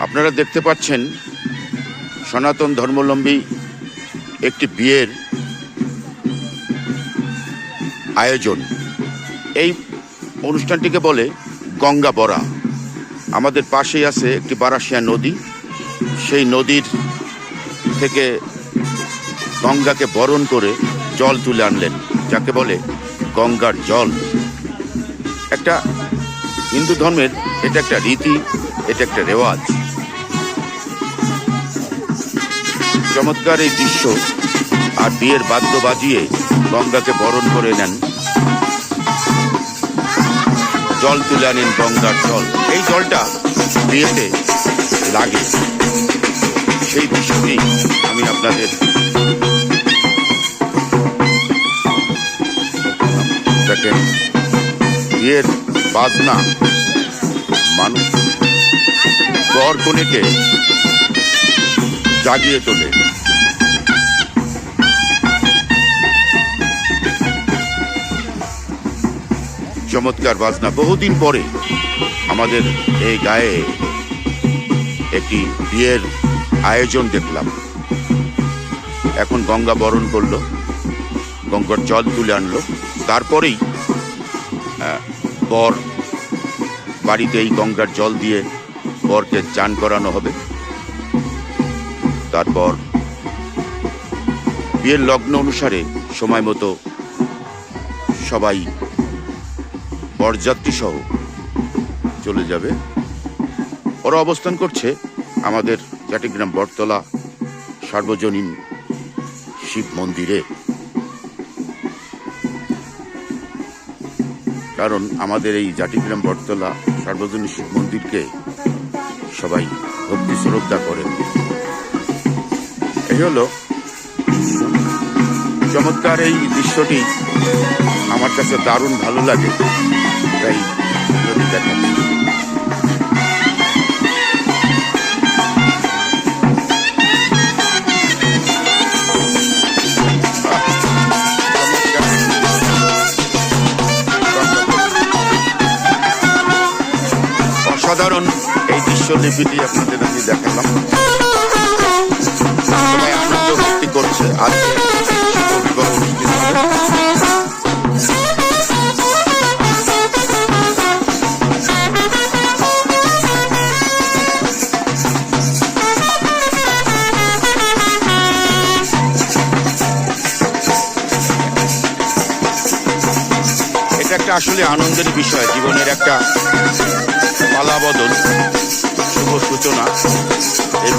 আপনারা দেখতে পাচ্ছেন সনাতন ধর্মাবলম্বী একটি বিয়ের আয়োজন। এই অনুষ্ঠানটিকে বলে গঙ্গা বরা। আমাদের পাশেই আছে একটি বারাসিয়া নদী। সেই নদীর থেকে গঙ্গাকে বরণ করে জল তুলে আনলেন, যাকে বলে গঙ্গার জল। একটা হিন্দু ধর্মের এটা একটা রীতি, এটা একটা রেওয়াজ। চমৎকার এই দৃশ্য আর বিয়ের বাদ্য বাজিয়ে গঙ্গাকে বরণ করে নেন। জল তুলে আনেন গঙ্গার জল। এই জলটা বিয়েতে লাগে। সেই দৃশ্যটি আমি আপনাদের দেখেন, বিয়ের বাজনা মানুষ গড় কনেকে জাগিয়ে তোলে। চমৎকার বাজনা। বহুদিন পরে আমাদের এই গায়ে একটি বিয়ের আয়োজন দেখলাম। এখন গঙ্গা বরণ করল, গঙ্গার জল তুলে আনলো। তারপরেই বর বাড়িতে এই গঙ্গার জল দিয়ে বরকে চান করানো হবে। তারপর বিয়ের লগ্ন অনুসারে সময় মতো সবাই বরযাত্রী সহ চলে যাবে। ওরা অবস্থান করছে আমাদের জাটিগ্রাম বটতলা সার্বজনীন শিব মন্দিরে। কারণ আমাদের এই জাটিগ্রাম বটতলা সার্বজনীন শিব মন্দিরকে সবাই ভক্তি শ্রদ্ধা করেন। এই হলো চমৎকার এই দৃশ্যটি। আমার কাছে দারুণ ভালো লাগে। তাই দেখাচ্ছি। অসাধারণ এই দৃশ্যলিপিটি আপনাদের আমি দেখালাম। এটা আসলে আনন্দের বিষয়, জীবনের একটা পালা বদল শুভ সূচনা এর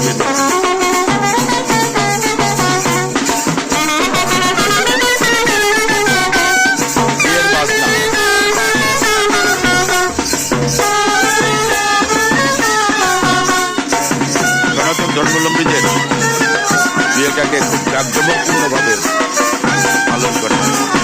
বিয়েটাকে খুব জাঁকজমকপূর্ণভাবে পালন করে